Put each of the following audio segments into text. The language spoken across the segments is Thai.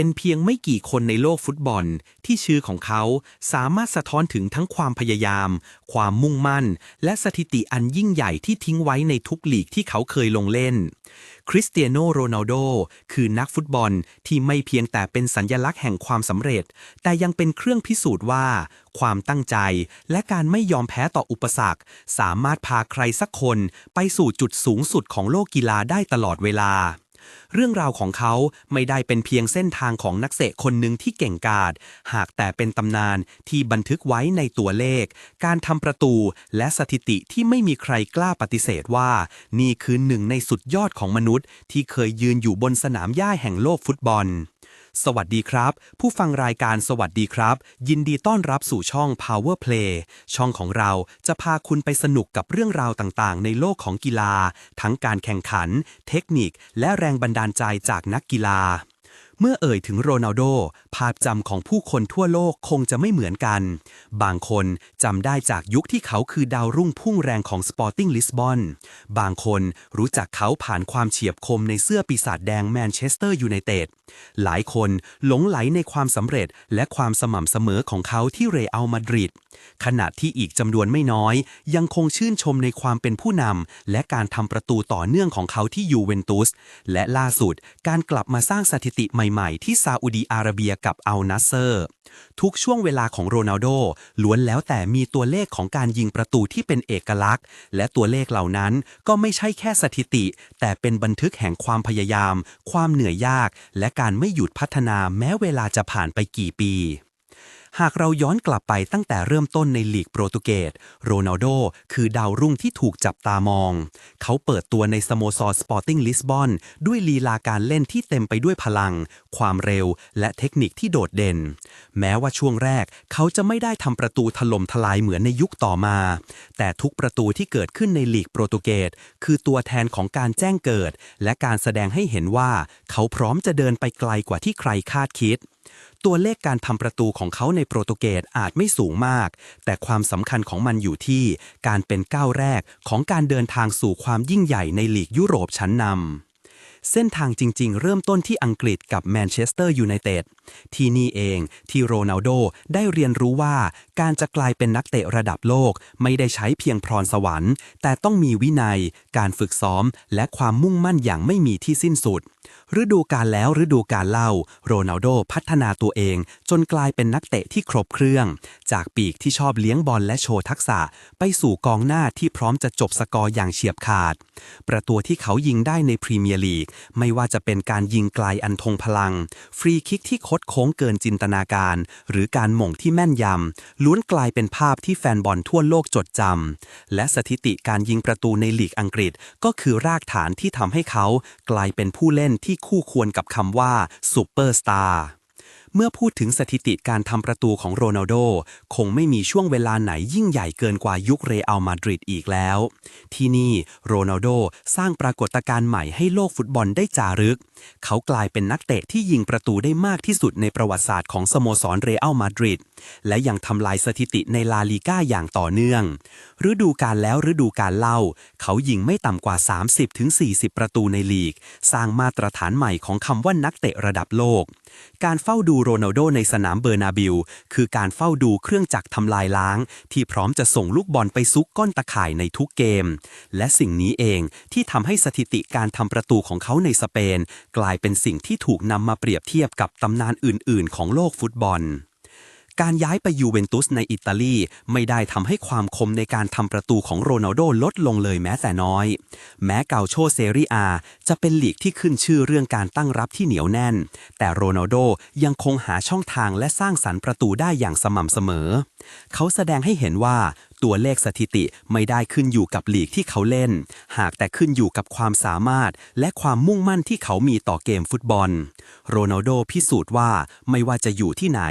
เป็นเพียงไม่กี่คนในโลกฟุตบอลที่ชื่อของเขาสามารถสะท้อนถึงทั้งความพยายาม ความมุ่งมั่น และสถิติอันยิ่งใหญ่ที่ทิ้งไว้ในทุกลีกที่เขาเคยลงเล่น คริสเตียโนโรนัลโดคือนักฟุตบอลที่ไม่เพียงแต่เป็นสัญญลักษณ์แห่งความสำเร็จ แต่ยังเป็นเครื่องพิสูจน์ว่า ความตั้งใจและการไม่ยอมแพ้ต่ออุปสรรค สามารถพาใครสักคนไปสู่จุดสูงสุดของโลกกีฬาได้ตลอดเวลา เรื่องราวของเขาไม่ได้เป็นเพียงเส้นทางของนักเตะคนหนึ่งที่เก่งกาจหากแต่เป็นตำนานที่บันทึกไว้ในตัวเลข การทำประตูและสถิติที่ไม่มีใครกล้าปฏิเสธว่า นี่คือหนึ่งในสุดยอดของมนุษย์ ที่เคยยืนอยู่บนสนามหญ้าแห่งโลกฟุตบอล สวัสดีครับ ผู้ฟังรายการสวัสดีครับ ยินดีต้อนรับสู่ช่อง Power Play ช่องของเราจะพาคุณไปสนุกกับเรื่องราวต่างๆ ในโลกของกีฬา ทั้งการแข่งขัน เทคนิค และแรงบันดาลใจจากนักกีฬาเมื่อเอ่ยถึงโรนัลโด ภาพจำของผู้คนทั่วโลกคงจะไม่เหมือนกัน บางคนจำได้จากยุคที่เขาคือดาวรุ่งพุ่งแรงของสปอร์ติ้งลิสบอน บางคนรู้จักเขาผ่านความเฉียบคมในเสื้อปีศาจแดงแมนเชสเตอร์ยูไนเต็ด หลายคนหลงไหลในความสำเร็จและความสม่ำเสมอของเขาที่เรอัลมาดริด ขณะที่อีกจำนวนไม่น้อย ยังคงชื่นชมในความเป็นผู้นำและการทำประตูต่อเนื่องของเขาที่ยูเวนตุส และล่าสุดการกลับมาสร้างสถิติใหม่ๆ ที่ซาอุดีอาระเบียกับอัลนัสเซอร์ ทุกช่วงเวลาของโรนัลโดล้วนแล้วแต่มีตัวเลขของการยิงประตูที่เป็นเอกลักษณ์ และตัวเลขเหล่านั้นก็ไม่ใช่แค่สถิติ แต่เป็นบันทึกแห่งความพยายาม ความเหนื่อยยาก และการไม่หยุดพัฒนาแม้เวลาจะผ่านไปกี่ปี หากเราย้อนกลับไปตั้งแต่เริ่มต้นในลีกโปรตุเกส โรนัลโดคือดาวรุ่งที่ถูกจับตามอง เขาเปิดตัวในสโมสรสปอร์ติ้งลิสบอนด้วยลีลาการเล่นที่เต็มไปด้วยพลัง ความเร็ว และเทคนิคที่โดดเด่น แม้ว่าช่วงแรกเขาจะไม่ได้ทำประตูถล่มทลายเหมือนในยุคต่อมา แต่ทุกประตูที่เกิดขึ้นในลีกโปรตุเกสคือตัวแทนของการแจ้งเกิด และการแสดงให้เห็นว่า เขาพร้อมจะเดินไปไกลกว่าที่ใครคาดคิด ตัวเลขการทำประตูของเขาในโปรตุเกสอาจไม่สูงมาก แต่ความสำคัญของมันอยู่ที่การเป็นก้าวแรกของการเดินทางสู่ความยิ่งใหญ่ในลีกยุโรปชั้นนำเส้นทางจริง ๆ เริ่มต้นที่อังกฤษกับแมนเชสเตอร์ยูไนเต็ด ที่นี่เองที่โรนัลโดได้เรียนรู้ว่าการจะกลายเป็นนักเตะระดับโลก ไม่ได้ใช้เพียงพรสวรรค์ แต่ต้องมีวินัย การฝึกซ้อม และความมุ่งมั่นอย่างไม่มีที่สิ้นสุด ฤดูกาลแล้วฤดูกาลเล่า โรนัลโดพัฒนาตัวเอง จนกลายเป็นนักเตะที่ครบเครื่อง จากปีกที่ชอบเลี้ยงบอลและโชว์ทักษะ ไปสู่กองหน้าที่พร้อมจะจบสกอร์อย่างเฉียบขาด ประตูที่เขายิงได้ในพรีเมียร์ลีกไม่ว่าจะเป็นการยิงไกลอันทงพลัง ฟรีคิกที่คดโค้งเกินจินตนาการ หรือการหม่งที่แม่นยำล้วนกลายเป็นภาพที่แฟนบอลทั่วโลกจดจำและสถิติการยิงประตูในลีกอังกฤษ ก็คือรากฐานที่ทำให้เขากลายเป็นผู้เล่นที่คู่ควรกับคำว่าซูเปอร์สตาร์ เมื่อพูดถึงสถิติการทำประตูของโรนัลโด คงไม่มีช่วงเวลาไหนยิ่งใหญ่เกินกว่ายุคเรอัลมาดริดอีกแล้ว ที่นี่โรนัลโดสร้างปรากฏการณ์ใหม่ให้โลกฟุตบอลได้จารึก เขากลายเป็นนักเตะที่ยิงประตูได้มากที่สุดในประวัติศาสตร์ของสโมสรเรอัลมาดริดและยังทำลายสถิติในลาลีก้าอย่างต่อเนื่อง ฤดูกาลแล้วฤดูกาลเล่า เขายิงไม่ต่ำกว่า 30-40 ประตูในลีก สร้างมาตรฐานใหม่ของคำว่านักเตะระดับโลกการเฝ้าดูโรนัลโดในสนามเบอร์นาบิลคือการเฝ้าดูเครื่องจักรทำลายล้าง ที่พร้อมจะส่งลูกบอลไปซุกก้อนตะข่ายในทุกเกม และสิ่งนี้เองที่ทำให้สถิติการทำประตูของเขาในสเปน กลายเป็นสิ่งที่ถูกนำมาเปรียบเทียบกับตำนานอื่น ๆ ของโลกฟุตบอล การย้ายไปยูเวนตุสในอิตาลีไม่ได้ทำให้ความคมในการทำประตูของโรนัลโดลดลงเลยแม้แต่น้อย แม้เกาโชเซรีอาจะเป็นลีกที่ขึ้นชื่อเรื่องการตั้งรับที่เหนียวแน่น แต่โรนัลโดยังคงหาช่องทางและสร้างสรรค์ประตูได้อย่างสม่ำเสมอ เขาแสดงให้เห็นว่า ตัวเลขสถิติไม่ได้ขึ้นอยู่กับลีกที่เขาเล่น หากแต่ขึ้นอยู่กับความสามารถ และความมุ่งมั่นที่เขามีต่อเกมฟุตบอล โรนัลโดพิสูจน์ว่าไม่ว่าจะอยู่ที่ไหน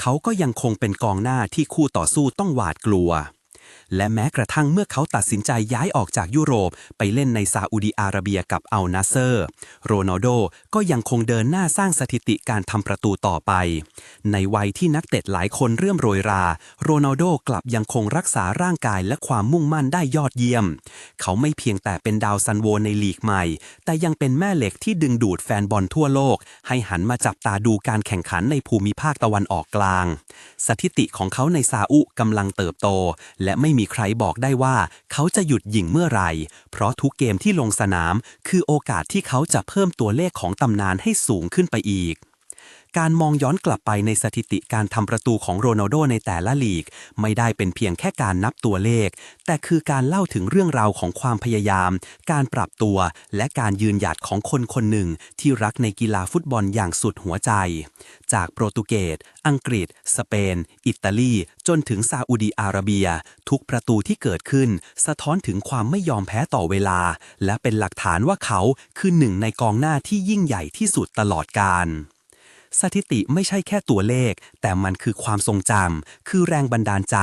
เขาก็ยังคงเป็นกองหน้าที่คู่ต่อสู้ต้องหวาดกลัว และแม้กระทั่งเมื่อเขาตัดสินใจย้ายออกจากยุโรป ไปเล่นในซาอุดีอาระเบียกับอัลนาเซอร์ โรนัลโดก็ยังคงเดินหน้าสร้างสถิติการทำประตูต่อไป ในวัยที่นักเตะหลายคนเริ่มโรยรา โรนัลโดกลับยังคงรักษาร่างกายและความมุ่งมั่นได้ยอดเยี่ยม เขาไม่เพียงแต่เป็นดาวซันโวในลีกใหม่ แต่ยังเป็นแม่เหล็กที่ดึงดูดแฟนบอลทั่วโลก ให้หันมาจับตาดูการแข่งขันในภูมิภาคตะวันออกกลาง สถิติของเขาในซาอุกำลังเติบโต และไม่มีใครบอกได้ว่าเขาจะหยุดยิงเมื่อไร เพราะทุกเกมที่ลงสนาม คือโอกาสที่เขาจะเพิ่มตัวเลขของตำนานให้สูงขึ้นไปอีก การมองย้อนกลับไปในสถิติการทำประตูของโรนัลโดในแต่ละลีก ไม่ได้เป็นเพียงแค่การนับตัวเลข แต่คือการเล่าถึงเรื่องราวของความพยายาม การปรับตัว และการยืนหยัดของคนคนหนึ่ง ที่รักในกีฬาฟุตบอลอย่างสุดหัวใจ จากโปรตุเกส อังกฤษ สเปน อิตาลี จนถึงซาอุดีอาระเบีย ทุกประตูที่เกิดขึ้น สะท้อนถึงความไม่ยอมแพ้ต่อเวลา และเป็นหลักฐานว่าเขาคือหนึ่งในกองหน้าที่ยิ่งใหญ่ที่สุดตลอดกาล สถิติไม่ใช่แค่ตัวเลข แต่มันคือความทรงจำคือแรงบันดาลใจ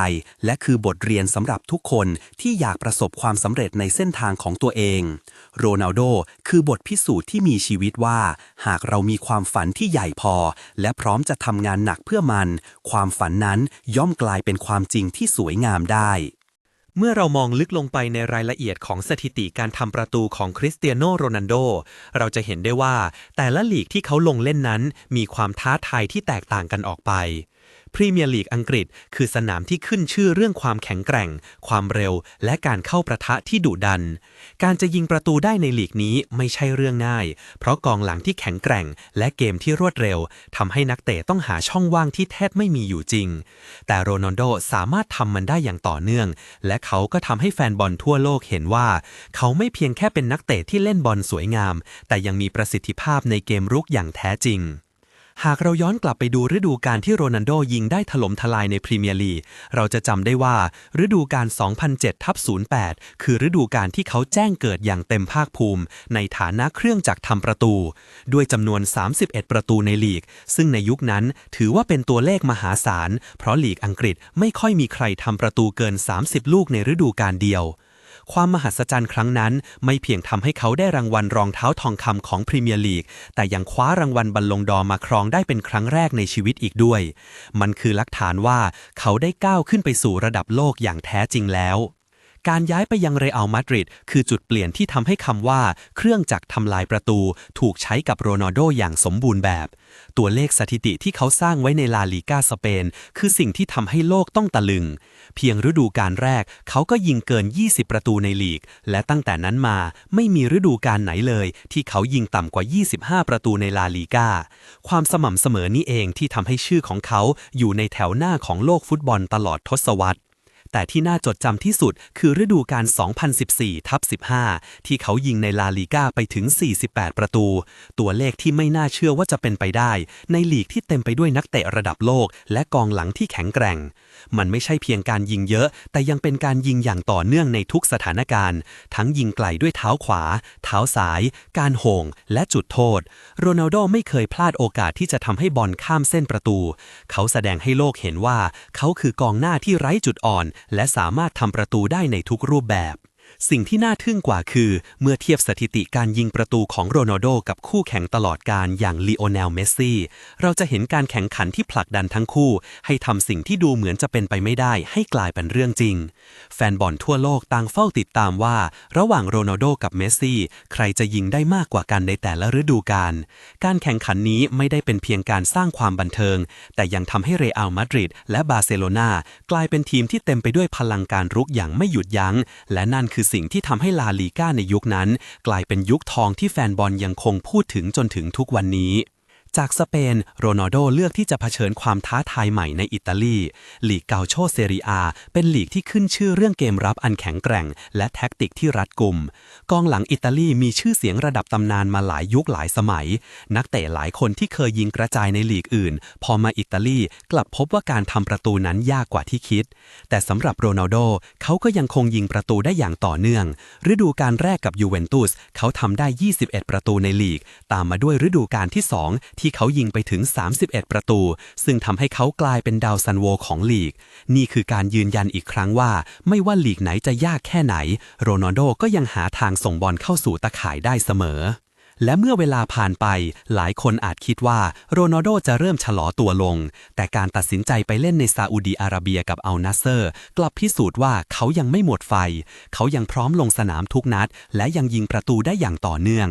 และคือบทเรียนสำหรับทุกคนที่อยากประสบความสำเร็จในเส้นทางของตัวเอง โรนัลโดคือบทพิสูจน์ที่มีชีวิตว่า หากเรามีความฝันที่ใหญ่พอ และพร้อมจะทำงานหนักเพื่อมัน ความฝันนั้นย่อมกลายเป็นความจริงที่สวยงามได้ เมื่อเรามองลึกลงไปในรายละเอียดของสถิติการทำประตูของคริสเตียโนโรนันโด เราจะเห็นได้ว่าแต่ละลีกที่เขาลงเล่นนั้น มีความท้าทายที่แตกต่างกันออกไป พรีเมียร์ลีกอังกฤษ คือสนามที่ขึ้นชื่อเรื่องความแข็งแกร่ง ความเร็ว และการเข้าประทะที่ดุดัน การจะยิงประตูได้ในลีกนี้ไม่ใช่เรื่องง่าย เพราะกองหลังที่แข็งแกร่ง และเกมที่รวดเร็วทำให้นักเตะต้องหาช่องว่างที่แทบไม่มีอยู่จริง แต่โรนัลโดสามารถทำมันได้อย่างต่อเนื่อง และเขาก็ทำให้แฟนบอลทั่วโลกเห็นว่า เขาไม่เพียงแค่เป็นนักเตะที่เล่นบอลสวยงาม แต่ยังมีประสิทธิภาพในเกมรุกอย่างแท้จริง หากเราย้อนกลับไปดูฤดูกาลที่โรนัลโดยิงได้ถล่มทลายในพรีเมียร์ลีก เราจะจำได้ว่าฤดูกาล 2007ทับ08 คือฤดูกาลที่เขาแจ้งเกิดอย่างเต็มภาคภูมิ ในฐานะเครื่องจักรทำประตู ด้วยจำนวน 31 ประตูในลีก ซึ่งในยุคนั้นถือว่าเป็นตัวเลขมหาศาล เพราะลีกอังกฤษไม่ค่อยมีใครทำประตูเกิน 30 ลูกในฤดูกาลเดียว ความมหัศจรรย์ครั้งนั้นไม่เพียงทำให้เขาได้รางวัลรองเท้าทองคำของพรีเมียร์ลีก แต่ยังคว้ารางวัลบอลลงดอมาครองได้เป็นครั้งแรกในชีวิตอีกด้วย มันคือหลักฐานว่าเขาได้ก้าวขึ้นไปสู่ระดับโลกอย่างแท้จริงแล้ว การย้ายไปยังเรอัลมาดริดคือจุดเปลี่ยนที่ทำให้คำว่า เครื่องจักรทำลายประตู ถูกใช้กับโรนัลโดอย่างสมบูรณ์แบบ ตัวเลขสถิติที่เขาสร้างไว้ในลาลีกาสเปน คือสิ่งที่ทำให้โลกต้องตะลึง เพียงฤดูกาลแรก เขาก็ยิงเกิน 20 ประตูในลีก และตั้งแต่นั้นมาไม่มีฤดูกาลไหนเลย ที่เขายิงต่ำกว่า 25 ประตูในลาลีกาความสม่ำเสมอนี่เองที่ทำให้ชื่อของเขาอยู่ในแถวหน้าของโลกฟุตบอลตลอดทศวรรษ แต่ที่น่าจดจำที่สุดคือฤดูกาล 2014ทับ15 ที่เขายิงในลาลีกาไปถึง 48 ประตู ตัวเลขที่ไม่น่าเชื่อว่าจะเป็นไปได้ ในลีกที่เต็มไปด้วยนักเตะระดับโลก และกองหลังที่แข็งแกร่ง มันไม่ใช่เพียงการยิงเยอะ แต่ยังเป็นการยิงอย่างต่อเนื่องในทุกสถานการณ์ ทั้งยิงไกลด้วยเท้าขวา เท้าซ้าย การโห่งและจุดโทษ โรนัลโดไม่เคยพลาดโอกาสที่จะทำให้บอลข้ามเส้นประตู เขาแสดงให้โลกเห็นว่า เขาคือกองหน้าที่ไร้จุดอ่อนและสามารถทำประตูได้ในทุกรูปแบบ สิ่งที่น่าทึ่งกว่าคือ เมื่อเทียบสถิติการยิงประตูของโรนัลโดกับคู่แข่งตลอดการอย่างลีโอเนลเมสซี่ เราจะเห็นการแข่งขันที่ผลักดันทั้งคู่ ให้ทำสิ่งที่ดูเหมือนจะเป็นไปไม่ได้ ให้กลายเป็นเรื่องจริง แฟนบอลทั่วโลกต่างเฝ้าติดตามว่า ระหว่างโรนัลโดกับเมสซี่ ใครจะยิงได้มากกว่ากันในแต่ละฤดูกาล การแข่งขันนี้ไม่ได้เป็นเพียงการสร้างความบันเทิง แต่ยังทำให้เรอัลมาดริดและบาร์เซโลนากลายเป็นทีมที่เต็มไปด้วยพลังการรุกอย่างไม่หยุดยัง้ง และนั่นคือสิ่งที่ทำให้ลาลีก้าในยุคนั้น กลายเป็นยุคทองที่แฟนบอลยังคงพูดถึงจนถึงทุกวันนี้ จากสเปน โรนัลโดเลือกที่จะเผชิญความท้าทายใหม่ในอิตาลีลีกเกาโชเซเรียเป็นลีกที่ขึ้นชื่อเรื่องเกมรับอันแข็งแกร่ง และแท็กติกที่รัดกุม กองหลังอิตาลีมีชื่อเสียงระดับตำนานมาหลายยุคหลายสมัย นักเตะหลายคนที่เคยยิงกระจายในลีกอื่น พอมาอิตาลีกลับพบว่าการทำประตูนั้นยากกว่าที่คิด แต่สำหรับโรนัลโดเขาก็ยังคงยิงประตูได้อย่างต่อเนื่อง ฤดูกาลแรกกับยูเวนตุสเขาทำได้ 21 ประตูในลีก ตามมาด้วยฤดูกาลที่ 2ที่เขายิงไปถึง 31 ประตู ซึ่งทำให้เขากลายเป็นดาวซันโวของลีก นี่คือการยืนยันอีกครั้งว่า ไม่ว่าลีกไหนจะยากแค่ไหน โรนัลโดก็ยังหาทางส่งบอลเข้าสู่ตะข่ายได้เสมอ และเมื่อเวลาผ่านไปหลายคนอาจคิดว่าโรนัลโดจะเริ่มชะลอตัวลง แต่การตัดสินใจไปเล่นในซาอุดีอาระเบียกับอัลนาเซอร์ กลับพิสูจน์ว่าเขายังไม่หมดไฟ เขายังพร้อมลงสนามทุกนัด และยังยิงประตูได้อย่างต่อเนื่อง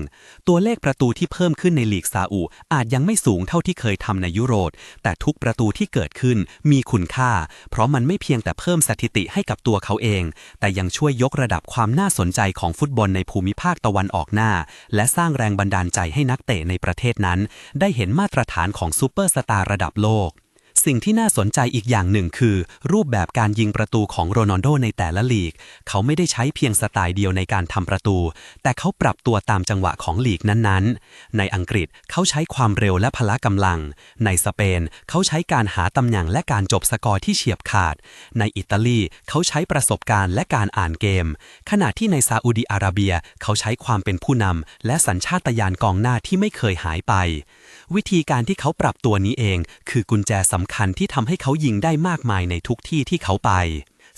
ตัวเลขประตูที่เพิ่มขึ้นในลีกซาอุอาจยังไม่สูงเท่าที่เคยทำในยุโรปแต่ทุกประตูที่เกิดขึ้นมีคุณค่า เพราะมันไม่เพียงแต่เพิ่มสถิติให้กับตัวเขาเอง แต่ยังช่วยยกระดับความน่าสนใจของฟุตบอลในภูมิภาคตะวันออกหน้า และสร้างแรงบันดาลใจให้นักเตะในประเทศนั้น ได้เห็นมาตรฐานของซูเปอร์สตาร์ระดับโลก สิ่งที่น่าสนใจอีกอย่างหนึ่งคือ รูปแบบการยิงประตูของโรนัลโดในแต่ละลีก เขาไม่ได้ใช้เพียงสไตล์เดียวในการทำประตู แต่เขาปรับตัวตามจังหวะของลีกนั้นๆ ในอังกฤษเขาใช้ความเร็วและพละกำลัง ในสเปนเขาใช้การหาตำแหน่งและการจบสกอร์ที่เฉียบขาด ในอิตาลีเขาใช้ประสบการณ์และการอ่านเกม ขณะที่ในซาอุดีอาระเบียเขาใช้ความเป็นผู้นำและสัญชาตญาณกองหน้าที่ไม่เคยหายไป วิธีการที่เขาปรับตัวนี้เอง คือกุญแจสำคัญที่ทำให้เขายิงได้มากมายในทุกที่ที่เขาไป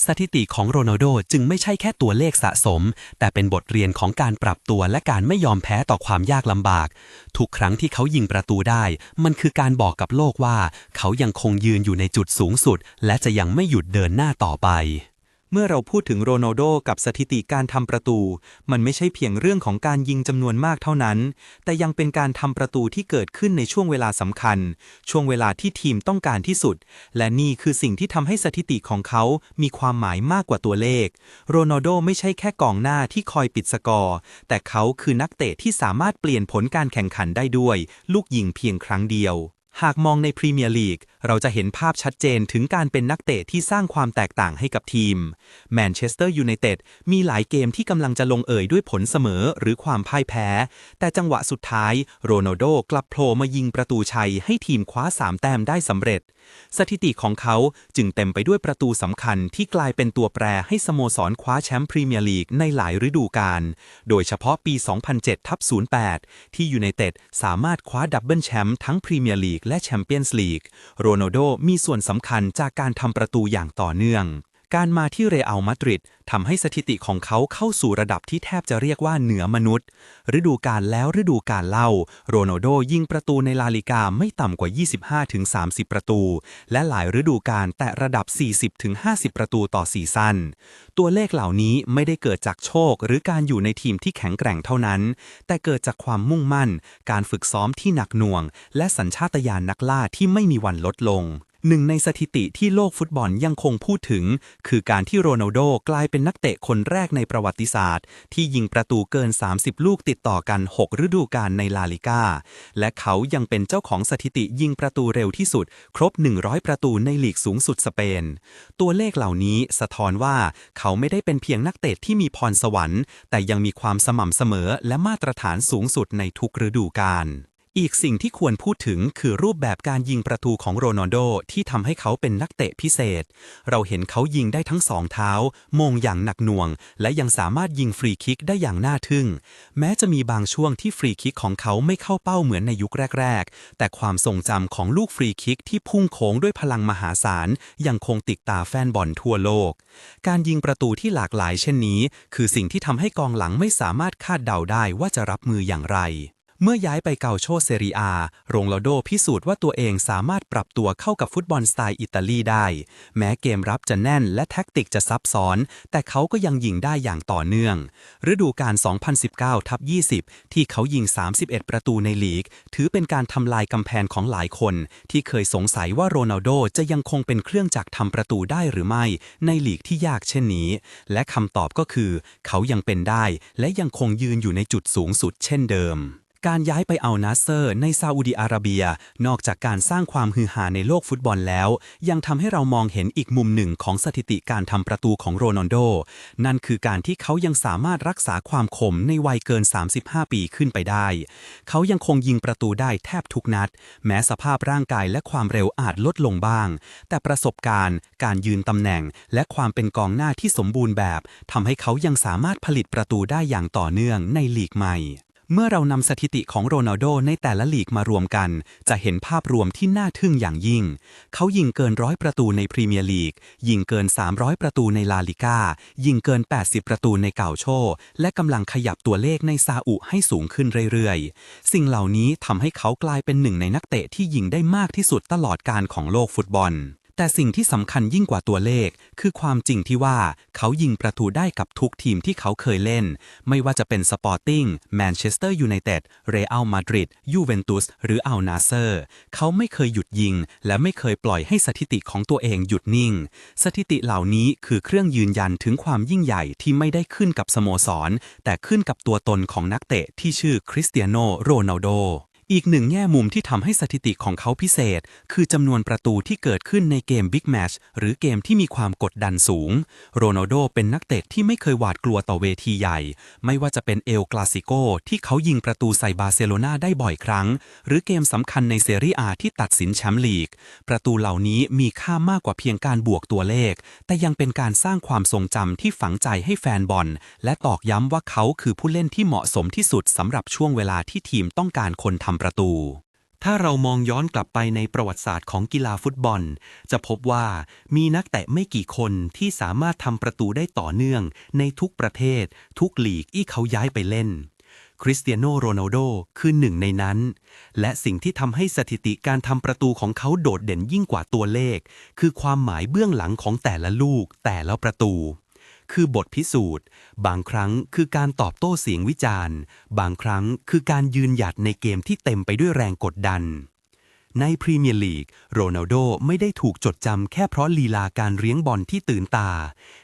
สถิติของโรนัลโดจึงไม่ใช่แค่ตัวเลขสะสม แต่เป็นบทเรียนของการปรับตัวและการไม่ยอมแพ้ต่อความยากลำบาก ทุกครั้งที่เขายิงประตูได้ มันคือการบอกกับโลกว่า เขายังคงยืนอยู่ในจุดสูงสุด และจะยังไม่หยุดเดินหน้าต่อไป เมื่อเราพูดถึงโรนัลโดกับสถิติการทำประตู มันไม่ใช่เพียงเรื่องของการยิงจำนวนมากเท่านั้น แต่ยังเป็นการทำประตูที่เกิดขึ้นในช่วงเวลาสำคัญ ช่วงเวลาที่ทีมต้องการที่สุด และนี่คือสิ่งที่ทำให้สถิติของเขา มีความหมายมากกว่าตัวเลข โรนัลโดไม่ใช่แค่กองหน้าที่คอยปิดสกอร์ แต่เขาคือนักเตะที่สามารถเปลี่ยนผลการแข่งขันได้ด้วย ลูกยิงเพียงครั้งเดียวหากมองในพรีเมียร์ลีก เราจะเห็นภาพชัดเจนถึงการเป็นนักเตะที่สร้างความแตกต่างให้กับทีม แมนเชสเตอร์ยูไนเต็ดมีหลายเกมที่กำลังจะลงเอ่ยด้วยผลเสมอหรือความพ่ายแพ้ แต่จังหวะสุดท้ายโรนัลโดกลับโผล่มายิงประตูชัยให้ทีมคว้า 3 แต้มได้สำเร็จ สถิติของเขาจึงเต็มไปด้วยประตูสำคัญที่กลายเป็นตัวแปรให้สโมสรคว้าแชมป์พรีเมียร์ลีกในหลายฤดูกาล โดยเฉพาะปี 2007ทับ08 ที่ยูไนเต็ดสามารถคว้าดับเบิลแชมป์ทั้งพรีเมียร์ลีกและแชมเปี้ยนส์ลีกโรนัลโดมีส่วนสำคัญจากการทำประตูอย่างต่อเนื่อง การมาที่เรอัลมาดริดทำให้สถิติของเขาเข้าสู่ระดับที่แทบจะเรียกว่าเหนือมนุษย์ ฤดูกาลแล้วฤดูกาลเล่า โรนัลโดยิงประตูในลาลิกาไม่ต่ำกว่า 25-30 ประตู และหลายฤดูกาลแต่ระดับ 40-50 ประตูต่อซีซั่น ตัวเลขเหล่านี้ไม่ได้เกิดจากโชค หรือการอยู่ในทีมที่แข็งแกร่งเท่านั้น แต่เกิดจากความมุ่งมั่น การฝึกซ้อมที่หนักหน่วง และสัญชาตญาณนักล่าที่ไม่มีวันลดลง หนึ่งในสถิติที่โลกฟุตบอลยังคงพูดถึง คือการที่โรนัลโดกลายเป็นนักเตะคนแรกในประวัติศาสตร์ ที่ยิงประตูเกิน 30 ลูกติดต่อกัน 6 ฤดูกาลในลาลิก้า และเขายังเป็นเจ้าของสถิติยิงประตูเร็วที่สุด ครบ 100 ประตูในลีกสูงสุดสเปน ตัวเลขเหล่านี้สะท้อนว่าเขาไม่ได้เป็นเพียงนักเตะที่มีพรสวรรค์ แต่ยังมีความสม่ำเสมอและมาตรฐานสูงสุดในทุกฤดูกาล อีกสิ่งที่ควรพูดถึงคือรูปแบบการยิงประตูของโรนัลโดที่ทำให้เขาเป็นนักเตะพิเศษ เราเห็นเขายิงได้ทั้งสองเท้า มงอย่างหนักหน่วง และยังสามารถยิงฟรีคิกได้อย่างน่าทึ่ง แม้จะมีบางช่วงที่ฟรีคิกของเขาไม่เข้าเป้าเหมือนในยุคแรก ๆ แต่ความทรงจำของลูกฟรีคิกที่พุ่งโค้งด้วยพลังมหาศาลยังคงติดตาแฟนบอลทั่วโลก การยิงประตูที่หลากหลายเช่นนี้ คือสิ่งที่ทำให้กองหลังไม่สามารถคาดเดาได้ว่าจะรับมืออย่างไร เมื่อย้ายไปเกาโชเซเรียโรงโลโดพิสูจน์ว่าตัวเองสามารถปรับตัวเข้ากับฟุตบอลสไตล์อิตาลีได้ แม้เกมรับจะแน่นและแท็กติกจะซับซ้อน แต่เขาก็ยังยิงได้อย่างต่อเนื่อง ฤดูกาล 2019ทับ20 ที่เขายิง 31 ประตูในลีก ถือเป็นการทำลายกำแพงของหลายคน ที่เคยสงสัยว่าโรนัลโดจะยังคงเป็นเครื่องจักรทำประตูได้หรือไม่ ในลีกที่ยากเช่นนี้ และคำตอบก็คือ เขายังเป็นได้ และยังคงยืนอยู่ในจุดสูงสุดเช่นเดิม การย้ายไปเอานาเซอร์ในซาอุดีอาระเบีย นอกจากการสร้างความฮือฮาในโลกฟุตบอลแล้ว ยังทำให้เรามองเห็นอีกมุมหนึ่งของสถิติการทำประตูของโรนัลโด นั่นคือการที่เขายังสามารถรักษาความคมในวัยเกิน 35 ปีขึ้นไปได้ เขายังคงยิงประตูได้แทบทุกนัด แม้สภาพร่างกายและความเร็วอาจลดลงบ้าง แต่ประสบการณ์ การยืนตำแหน่ง และความเป็นกองหน้าที่สมบูรณ์แบบทำให้เขายังสามารถผลิตประตูได้อย่างต่อเนื่องในลีกใหม่ เมื่อเรานำสถิติของโรนัลโดในแต่ละลีกมารวมกัน จะเห็นภาพรวมที่น่าทึ่งอย่างยิ่ง เขายิงเกินร้อยประตูในพรีเมียร์ลีก ยิงเกิน 300 ประตูในลาลิก้า ยิงเกิน 80 ประตูในเก่าโช และกำลังขยับตัวเลขในซาอุให้สูงขึ้นเรื่อยๆ สิ่งเหล่านี้ทำให้เขากลายเป็นหนึ่งในนักเตะที่ยิงได้มากที่สุดตลอดการของโลกฟุตบอล แต่สิ่งที่สำคัญยิ่งกว่าตัวเลข คือความจริงที่ว่าเขายิงประตูได้กับทุกทีมที่เขาเคยเล่น ไม่ว่าจะเป็นสปอร์ติ้งแมนเชสเตอร์ยูไนเต็ดเรอัลมาดริดยูเวนตุสหรืออัลนาเซอร์ เขาไม่เคยหยุดยิง และไม่เคยปล่อยให้สถิติของตัวเองหยุดนิ่ง สถิติเหล่านี้คือเครื่องยืนยันถึงความยิ่งใหญ่ที่ไม่ได้ขึ้นกับสโมสร แต่ขึ้นกับตัวตนของนักเตะที่ชื่อคริสเตียโนโรนัลโด อีกหนึ่งแง่มุมที่ทำให้สถิติของเขาพิเศษ คือจำนวนประตูที่เกิดขึ้นในเกมบิ๊กแมชหรือเกมที่มีความกดดันสูง โรนัลโดเป็นนักเตะที่ไม่เคยหวาดกลัวต่อเวทีใหญ่ ไม่ว่าจะเป็นเอลคลาสิโกที่เขายิงประตูใส่บาร์เซโลนาได้บ่อยครั้ง หรือเกมสำคัญในเซเรียอาที่ตัดสินแชมป์ลีก ประตูเหล่านี้มีค่ามากกว่าเพียงการบวกตัวเลข แต่ยังเป็นการสร้างความทรงจำที่ฝังใจให้แฟนบอล และตอกย้ำว่าเขาคือผู้เล่นที่เหมาะสมที่สุดสำหรับช่วงเวลาที่ทีมต้องการคนทำประตู ถ้าเรามองย้อนกลับไปในประวัติศาสตร์ของกีฬาฟุตบอล จะพบว่ามีนักเตะไม่กี่คนที่สามารถทำประตูได้ต่อเนื่อง ในทุกประเทศ ทุกลีกที่เขาย้ายไปเล่นคริสเตียโนโรนัลโดคือหนึ่งในนั้น และสิ่งที่ทำให้สถิติการทำประตูของเขาโดดเด่นยิ่งกว่าตัวเลข คือความหมายเบื้องหลังของแต่ละลูกแต่ละประตู คือบทพิสูจน์ บางครั้งคือการตอบโต้เสียงวิจารณ์ บางครั้งคือการยืนหยัดในเกมที่เต็มไปด้วยแรงกดดัน ในพรีเมียร์ลีก โรนัลโดไม่ได้ถูกจดจำแค่เพราะลีลาการเลี้ยงบอลที่ตื่นตา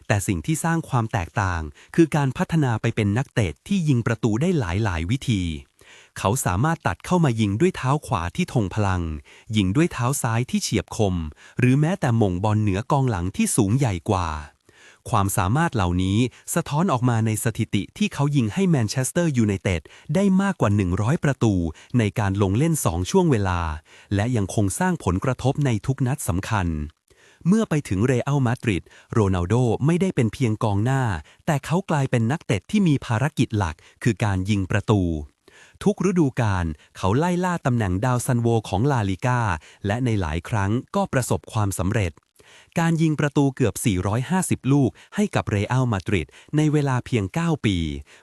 แต่สิ่งที่สร้างความแตกต่าง คือการพัฒนาไปเป็นนักเตะที่ยิงประตูได้หลายหลายวิธีเขาสามารถตัดเข้ามายิงด้วยเท้าขวาที่ทงพลัง ยิงด้วยเท้าซ้ายที่เฉียบคม หรือแม้แต่หม่งบอลเหนือกองหลังที่สูงใหญ่กว่า ความสามารถเหล่านี้สะท้อนออกมาในสถิติที่เขายิงให้แมนเชสเตอร์ยูไนเต็ดได้มากกว่า 100 ประตู ในการลงเล่น 2 ช่วงเวลา และยังคงสร้างผลกระทบในทุกนัดสำคัญ เมื่อไปถึงเรอัลมาดริดโรนัลโดไม่ได้เป็นเพียงกองหน้า แต่เขากลายเป็นนักเตะที่มีภารกิจหลัก คือการยิงประตูทุกฤดูกาลเขาไล่ล่าตำแหน่งดาวซันโวของลาลิก้าและในหลายครั้งก็ประสบความสำเร็จ การยิงประตูเกือบ 450 ลูกให้กับเรอัลมาดริดในเวลาเพียง 9 ปี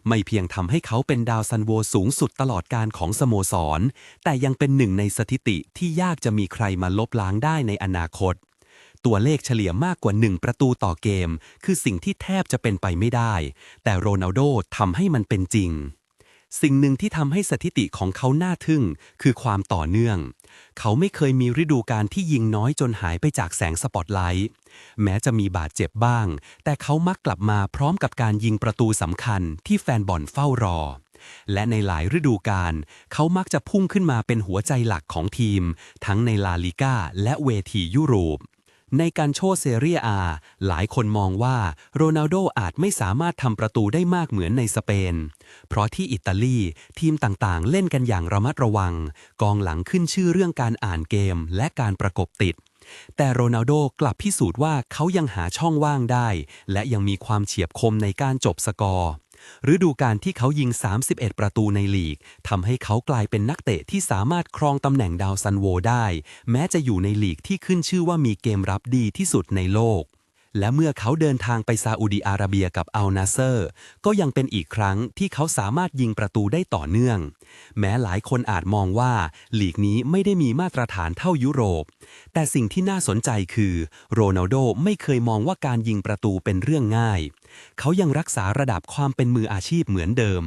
ไม่เพียงทำให้เขาเป็นดาวซันโวสูงสุดตลอดการของสโมสร แต่ยังเป็นหนึ่งในสถิติที่ยากจะมีใครมาลบล้างได้ในอนาคต ตัวเลขเฉลี่ยมากกว่า 1 ประตูต่อเกม คือสิ่งที่แทบจะเป็นไปไม่ได้ แต่โรนัลโดทำให้มันเป็นจริงสิ่งหนึ่งที่ทำให้สถิติของเขาน่าทึ่ง คือความต่อเนื่อง เขาไม่เคยมีฤดูการที่ยิงน้อยจนหายไปจากแสงสปอตไลท์ แม้จะมีบาดเจ็บบ้าง แต่เขามักกลับมาพร้อมกับการยิงประตูสำคัญที่แฟนบอลเฝ้ารอ และในหลายฤดูกาลเขามักจะพุ่งขึ้นมาเป็นหัวใจหลักของทีม ทั้งในลาลิก้าและเวทียุโรป ในการโชว์เซเรียอา หลายคนมองว่าโรนัลโดอาจไม่สามารถทำประตูได้มากเหมือนในสเปน เพราะที่อิตาลีทีมต่างๆ เล่นกันอย่างระมัดระวัง กองหลังขึ้นชื่อเรื่องการอ่านเกมและการประกบติด แต่โรนัลโดกลับพิสูจน์ว่าเขายังหาช่องว่างได้ และยังมีความเฉียบคมในการจบสกอร์ ฤดูกาลที่เขายิง 31 ประตูในลีกทำให้เขากลายเป็นนักเตะที่สามารถครองตำแหน่งดาวซันโวได้ แม้จะอยู่ในลีกที่ขึ้นชื่อว่ามีเกมรับดีที่สุดในโลก และเมื่อเขาเดินทางไปซาอุดีอาระเบียกับอัลนาเซอร์ ก็ยังเป็นอีกครั้งที่เขาสามารถยิงประตูได้ต่อเนื่อง แม้หลายคนอาจมองว่าลีกนี้ไม่ได้มีมาตรฐานเท่ายุโรป แต่สิ่งที่น่าสนใจคือ โรนัลโดไม่เคยมองว่าการยิงประตูเป็นเรื่องง่ายเขายังรักษาระดับความเป็นมืออาชีพเหมือนเดิม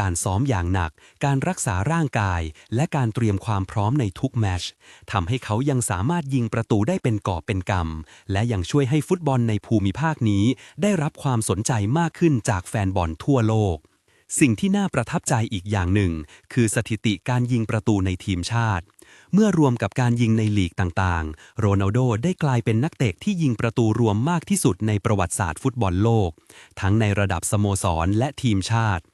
การซ้อมอย่างหนัก การรักษาร่างกาย และการเตรียมความพร้อมในทุกแมชทำให้เขายังสามารถยิงประตูได้เป็นกอบเป็นกำ และยังช่วยให้ฟุตบอลในภูมิภาคนี้ ได้รับความสนใจมากขึ้นจากแฟนบอลทั่วโลก สิ่งที่น่าประทับใจอีกอย่างหนึ่ง คือสถิติการยิงประตูในทีมชาติ เมื่อรวมกับการยิงในลีกต่างๆ โรนัลโดได้กลายเป็นนักเตะที่ยิงประตูรวมมากที่สุดในประวัติศาสตร์ฟุตบอลโลก ทั้งในระดับสโมสรและทีมชาติ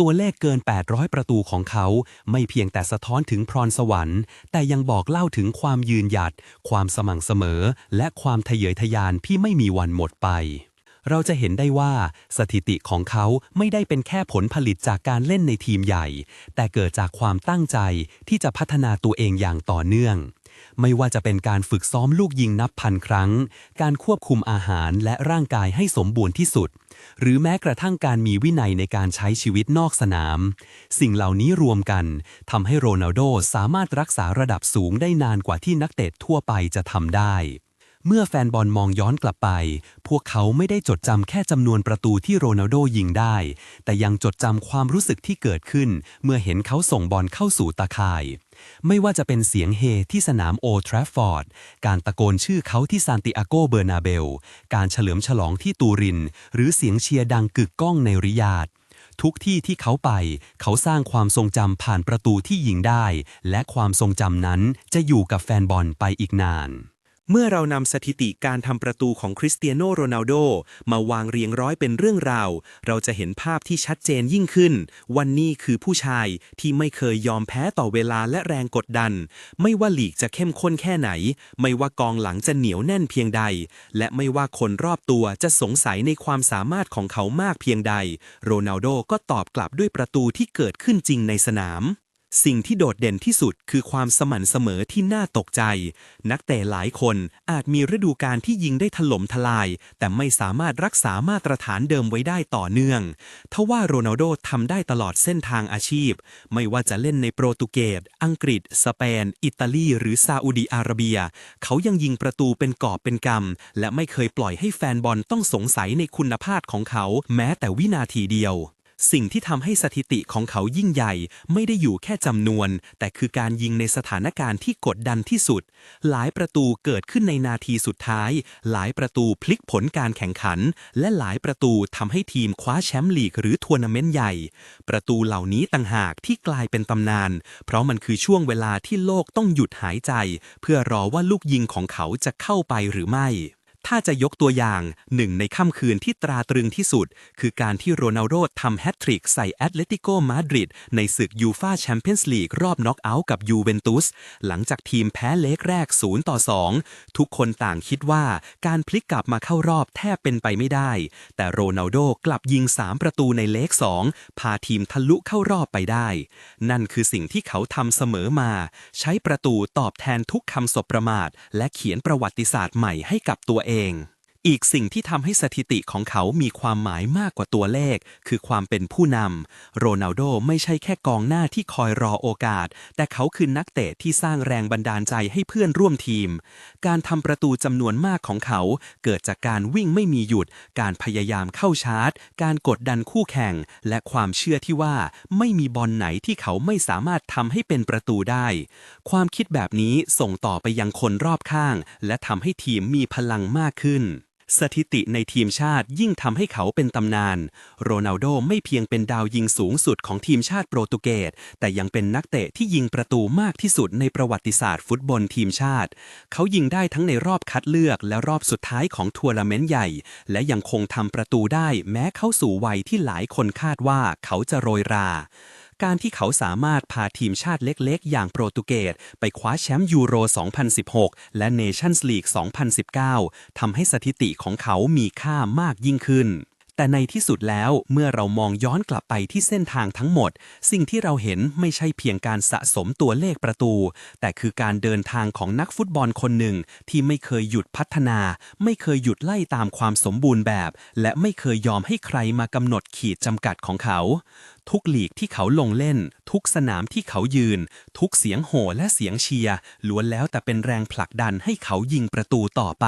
ตัวเลขเกิน 800 ประตูของเขาไม่เพียงแต่สะท้อนถึงพรสวรรค์ แต่ยังบอกเล่าถึงความยืนหยัด ความสม่ำเสมอ และความทะเยอทะยานที่ไม่มีวันหมดไป เราจะเห็นได้ว่าสถิติของเขาไม่ได้เป็นแค่ผลผลิตจากการเล่นในทีมใหญ่ แต่เกิดจากความตั้งใจที่จะพัฒนาตัวเองอย่างต่อเนื่อง ไม่ว่าจะเป็นการฝึกซ้อมลูกยิงนับพันครั้ง การควบคุมอาหารและร่างกายให้สมบูรณ์ที่สุด หรือแม้กระทั่งการมีวินัยในการใช้ชีวิตนอกสนาม สิ่งเหล่านี้รวมกันทำให้โรนัลโดสามารถรักษาระดับสูงได้นานกว่าที่นักเตะทั่วไปจะทำได้ เมื่อแฟนบอลมองย้อนกลับไป พวกเขาไม่ได้จดจำแค่จำนวนประตูที่โรนัลโดยิงได้ แต่ยังจดจำความรู้สึกที่เกิดขึ้น เมื่อเห็นเขาส่งบอลเข้าสู่ตาข่าย ไม่ว่าจะเป็นเสียงเฮที่สนามโอทรฟฟอร์ด การตะโกนชื่อเขาที่ซานติอาโกเบอร์นาเบล การเฉลิมฉลองที่ตูริน หรือเสียงเชียร์ดังกึกก้องในริยาดทุกที่ที่เขาไป เขาสร้างความทรงจำผ่านประตูที่ยิงได้ และความทรงจำนั้นจะอยู่กับแฟนบอลไปอีกนาน เมื่อเรานำสถิติการทำประตูของคริสเตียโนโรนัลโดมาวางเรียงร้อยเป็นเรื่องราว เราจะเห็นภาพที่ชัดเจนยิ่งขึ้น วันนี้คือผู้ชายที่ไม่เคยยอมแพ้ต่อเวลาและแรงกดดัน ไม่ว่าลีกจะเข้มข้นแค่ไหน ไม่ว่ากองหลังจะเหนียวแน่นเพียงใด และไม่ว่าคนรอบตัวจะสงสัยในความสามารถของเขามากเพียงใด โรนัลโดก็ตอบกลับด้วยประตูที่เกิดขึ้นจริงในสนาม สิ่งที่โดดเด่นที่สุดคือความสม่ำเสมอที่น่าตกใจ นักเตะหลายคนอาจมีฤดูกาลที่ยิงได้ถล่มทลาย แต่ไม่สามารถรักษามาตรฐานเดิมไว้ได้ต่อเนื่อง ทว่าโรนัลโดทำได้ตลอดเส้นทางอาชีพ ไม่ว่าจะเล่นในโปรตุเกส อังกฤษ สเปน อิตาลี หรือซาอุดีอาระเบีย เขายังยิงประตูเป็นกอบเป็นกำและไม่เคยปล่อยให้แฟนบอลต้องสงสัยในคุณภาพของเขา แม้แต่วินาทีเดียว สิ่งที่ทำให้สถิติของเขายิ่งใหญ่ ไม่ได้อยู่แค่จำนวน แต่คือการยิงในสถานการณ์ที่กดดันที่สุด หลายประตูเกิดขึ้นในนาทีสุดท้าย หลายประตูพลิกผลการแข่งขัน และหลายประตูทำให้ทีมคว้าแชมป์ลีกหรือทัวร์นาเมนต์ใหญ่ ประตูเหล่านี้ต่างหากที่กลายเป็นตำนาน เพราะมันคือช่วงเวลาที่โลกต้องหยุดหายใจ เพื่อรอว่าลูกยิงของเขาจะเข้าไปหรือไม่ ถ้าจะยกตัวอย่างหนึ่งในค่ำคืนที่ตราตรึงที่สุด คือการที่โรนัลโดทำแฮตทริกใส่แอตเลติโกมาดริดในศึกยูฟาแชมเปี้ยนส์ลีกรอบน็อกเอาท์กับยูเวนตุส หลังจากทีมแพ้เล็กแรก 0 ต่อ 2 ทุกคนต่างคิดว่าการพลิกกลับมาเข้ารอบแทบเป็นไปไม่ได้ แต่โรนัลโดกลับยิง 3 ประตูในเล็ก2 พาทีมทะลุเข้ารอบไปได้ นั่นคือสิ่งที่เขาทำเสมอมา ใช้ประตูตอบแทนทุกคำสบประมาท และเขียนประวัติศาสตร์ใหม่ให้กับตัวเองอี อีกสิ่งที่ทำให้สถิติของเขามีความหมายมากกว่าตัวเลข คือความเป็นผู้นำโรนัลโดไม่ใช่แค่กองหน้าที่คอยรอโอกาส แต่เขาคือนักเตะที่สร้างแรงบันดาลใจให้เพื่อนร่วมทีม การทำประตูจำนวนมากของเขา เกิดจากการวิ่งไม่มีหยุด การพยายามเข้าชาร์จ การกดดันคู่แข่ง และความเชื่อที่ว่าไม่มีบอลไหนที่เขาไม่สามารถทำให้เป็นประตูได้ ความคิดแบบนี้ส่งต่อไปยังคนรอบข้าง และทำให้ทีมมีพลังมากขึ้น สถิติในทีมชาติยิ่งทำให้เขาเป็นตำนาน โรนัลโดไม่เพียงเป็นดาวยิงสูงสุดของทีมชาติโปรตุเกส แต่ยังเป็นนักเตะที่ยิงประตูมากที่สุดในประวัติศาสตร์ฟุตบอลทีมชาติ เขายิงได้ทั้งในรอบคัดเลือกและรอบสุดท้ายของทัวร์นาเมนต์ใหญ่ และยังคงทำประตูได้แม้เข้าสู่วัยที่หลายคนคาดว่าเขาจะโรยรา การที่เขาสามารถพาทีมชาติเล็กๆ อย่างโปรตุเกสไปคว้าแชมป์ยูโร 2016 และเนชั่นส์ลีก 2019 ทำให้สถิติของเขามีค่ามากยิ่งขึ้น แต่ในที่สุดแล้วเมื่อเรามองย้อนกลับไปที่เส้นทางทั้งหมด สิ่งที่เราเห็นไม่ใช่เพียงการสะสมตัวเลขประตู แต่คือการเดินทางของนักฟุตบอลคนหนึ่ง ที่ไม่เคยหยุดพัฒนา ไม่เคยหยุดไล่ตามความสมบูรณ์แบบ และไม่เคยยอมให้ใครมากำหนดขีดจำกัดของเขา ทุกหลีกที่เขาลงเล่น ทุกสนามที่เขายืน ทุกเสียงโห่และเสียงเชียร์ล้วนแล้วแต่เป็นแรงผลักดันให้เขายิงประตูต่อไป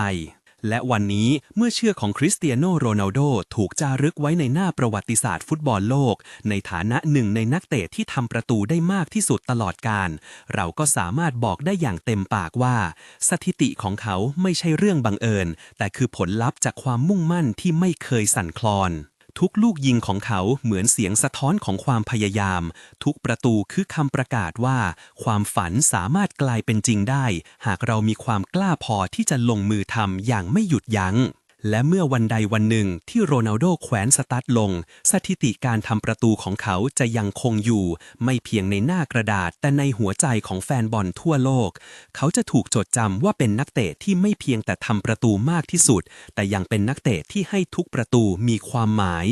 และวันนี้เมื่อเชื่อของคริสเตียโนโรนัลโดถูกจารึกไว้ในหน้าประวัติศาสตร์ฟุตบอลโลก ในฐานะหนึ่งในนักเตะที่ทำประตูได้มากที่สุดตลอดการ เราก็สามารถบอกได้อย่างเต็มปากว่า สถิติของเขาไม่ใช่เรื่องบังเอิญ แต่คือผลลัพธ์จากความมุ่งมั่นที่ไม่เคยสั่นคลอน ทุกลูกยิงของเขาเหมือนเสียงสะท้อนของความพยายาม ทุกประตูคือคำประกาศว่า ความฝันสามารถกลายเป็นจริงได้ หากเรามีความกล้าพอที่จะลงมือทำอย่างไม่หยุดยัง้ง และเมื่อวันใดวันหนึ่งที่โรนัลโดแขวนสตาร์ทลง สถิติการทำประตูของเขาจะยังคงอยู่ ไม่เพียงในหน้ากระดาษ แต่ในหัวใจของแฟนบอลทั่วโลก เขาจะถูกจดจำว่าเป็นนักเตะที่ไม่เพียงแต่ทำประตูมากที่สุด แต่ยังเป็นนักเตะที่ให้ทุกประตูมีความหมาย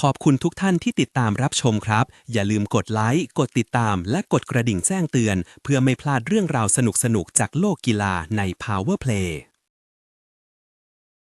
ขอบคุณทุกท่านที่ติดตามรับชมครับ อย่าลืมกดไลค์ กดติดตาม และกดกระดิ่งแจ้งเตือน เพื่อไม่พลาดเรื่องราวสนุกๆ จากโลกกีฬาใน Power Play